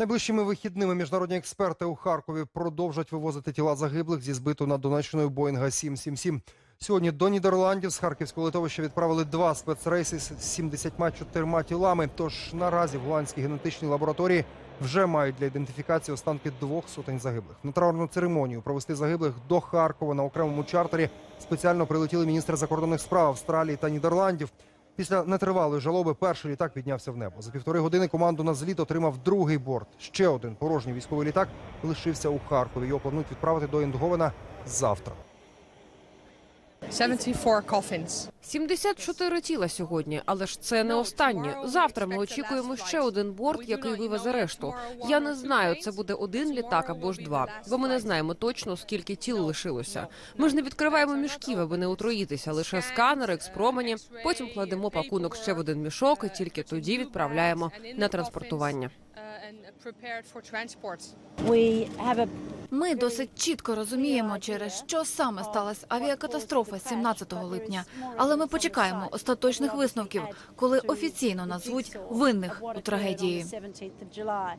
Найближчими вихідними міжнародні експерти у Харкові продовжать вивозити тіла загиблих зі збиту над Донеччиною Боїнга 777. Сьогодні до Нідерландів з Харківського литовища відправили два спецрейси з 74 тілами. Тож наразі в голландській генетичній лабораторії вже мають для ідентифікації останки двох сотень загиблих. На траурну церемонію провести загиблих до Харкова на окремому чартері спеціально прилетіли міністри закордонних справ Австралії та Нідерландів. Після нетривалої жалоби перший літак піднявся в небо. За півтори години команду на зліт отримав другий борт. Ще один порожній військовий літак лишився у Харкові. Його планують відправити до Індговена завтра. 74 coffins. 74 тіла сьогодні, але ж це не останнє. Завтра ми очікуємо ще один борт, який вивезе решту. Я не знаю, це буде один літак або ж два, бо ми не знаємо точно скільки тіл лишилося. Ми ж не відкриваємо мішків, аби не отруїтися. Лише сканери, експромені. Потім кладемо пакунок ще в один мішок, і тільки тоді відправляємо на транспортування. Ми досить чітко розуміємо, через що саме сталася авіакатастрофа 17 липня. Але ми почекаємо остаточних висновків, коли офіційно назвуть винних у трагедії. 17th of July.